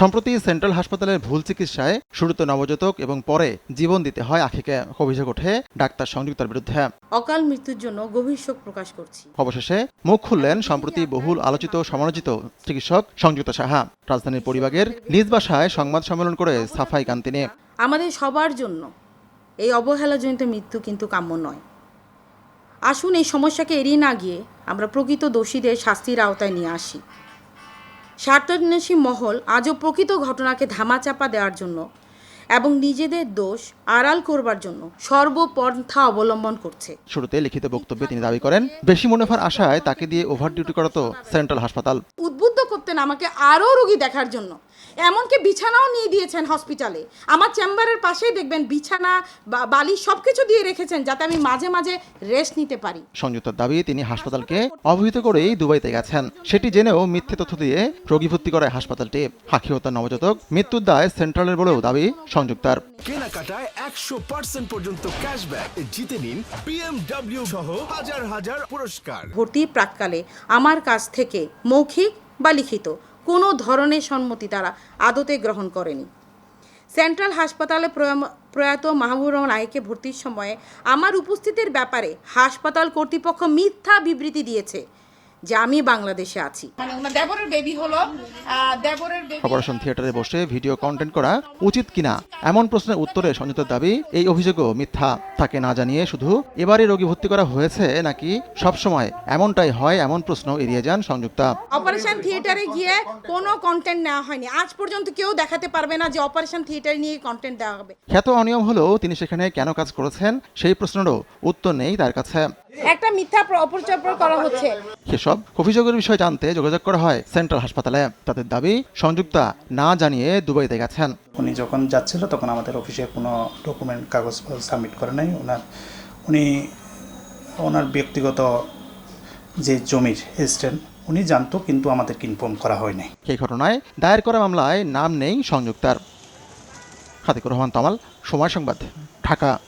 সম্প্রতি সেন্ট্রাল হাসপাতালের ভুল চিকিৎসায় শুরুতে নবজাতক এবং পরে জীবন দিতে হয় আখিকে অভিযোগ ওঠে ডাক্তার সংযুক্তার বিরুদ্ধে। অকাল মৃত্যুর জন্য গভীর শোক প্রকাশ করছি। অবশেষে মুখ খুললেন সম্প্রতি বহুল আলোচিত সমালোচিত চিকিৎসক সংযুক্ত সাহা। রাজধানীর পরিবাগের নিজ বাসায় সংবাদ সম্মেলন করে সাফাই কান তিনি। আমাদের সবার জন্য এই অবহেলাজনিত মৃত্যু কিন্তু কাম্য নয়। আসুন এই সমস্যাকে এড়িয়ে না গিয়ে আমরা প্রকৃত দোষীদের শাস্তির আওতায় নিয়ে আসি। স্বার্থান্বেষী মহল আজও প্রকৃত ঘটনাকে ধামাচাপা দেওয়ার জন্য এবং নিজেদের দোষ আড়াল করবার জন্য সর্বপন্থা অবলম্বন করছে। শুরুতে লিখিত বক্তব্যে তিনি দাবি করেন বেশি মুনাফার আশায় তাকে দিয়ে ওভার ডিউটি করাতো সেন্ট্রাল হাসপাতাল। করতেন আমাকে আরও রোগী দেখার জন্য। এমনকি বিছানাও নিয়ে দিয়েছেন হসপিটালে আমার চেম্বারের পাশেই দেখবেন বিছানা বা- বালিশ সব কিছু দিয়ে রেখেছেন যাতে আমি মাঝে মাঝে রেস্ট নিতে পারি। সংযুক্তার দাবি তিনি হাসপাতালকে অবহিত করেই দুবাইতে গেছেন। সেটি জেনেও মিথ্যে তথ্য দিয়ে রোগী ভর্তি করায় হাসপাতালটি। হাকি হত্যা নবজাতক মৃত্যুর দায় সেন্ট্রালের বলেও দাবি সংযুক্তার। কেনাকাটায় একশো পার্সেন্ট পর্যন্ত ক্যাশব্যাক জিতে নিন বিএমডব্লিউ সহ হাজার হাজার পুরস্কার। ভর্তি প্রাককালে আমার কাছ থেকে মৌখিক লিখিত। কোনো ধরনের সম্মতি তারা আদতে গ্রহণ করেনি। সেন্ট্রাল হাসপাতালে প্রয়া- প্রয়াত মাহবুব রহমান আইকে ভর্তির সময়ে আমার উপস্থিতির ব্যাপারে হাসপাতাল কর্তৃপক্ষ মিথ্যা বিবৃতি দিয়েছে। যে আমি বাংলাদেশে আছি। দেবরের বেবি হলো দেবরের বেবি অপারেশন থিয়েটারে বসে ভিডিও কন্টেন্ট করা উচিত কিনা? এমন প্রশ্নের উত্তরে সংযুক্তার দাবি এই অভিযোগও মিথ্যা। তাকে না জানিয়ে শুধু এবারে রোগী ভর্তি করা হয়েছে নাকি সবসময় এমনটাই হয় এমন প্রশ্ন এড়িয়ে যান সংযুক্তা। অপারেশন থিয়েটারে গিয়ে কোনো কন্টেন্ট নেওয়া হয়নি। আজ পর্যন্ত কেউ দেখাতে পারবে না যে অপারেশন থিয়েটার নিয়ে কন্টেন্ট দেওয়া হবে। খ্যাত অনিয়ম হলেও তিনি সেখানে কেন কাজ করেছেন সেই প্রশ্নেরও উত্তর নেই তার কাছে। একটা মিথ্যা প্র- অপপ্রচার করা হচ্ছে। সেসব অভিযোগের বিষয়ে জানতে যোগাযোগ করা হয় সেন্ট্রাল হাসপাতালে। তাদের দাবি সংযুক্তা না জানিয়ে দুবাইতে গেছেন। উনি যখন যাচ্ছিল তখন আমাদের অফিসে কোনো ডকুমেন্ট কাগজ সাবমিট করে নাই। ওনার উনি ওনার ব্যক্তিগত যে জমির এস্টেন উনি জানতো কিন্তু আমাদেরকে ইনফর্ম করা হয়নি। এই ঘটনায় দায়ের করা মামলায় নাম নেই সংযুক্তার। হাতিকুর রহমান তামাল সময় সংবাদ ঢাকা।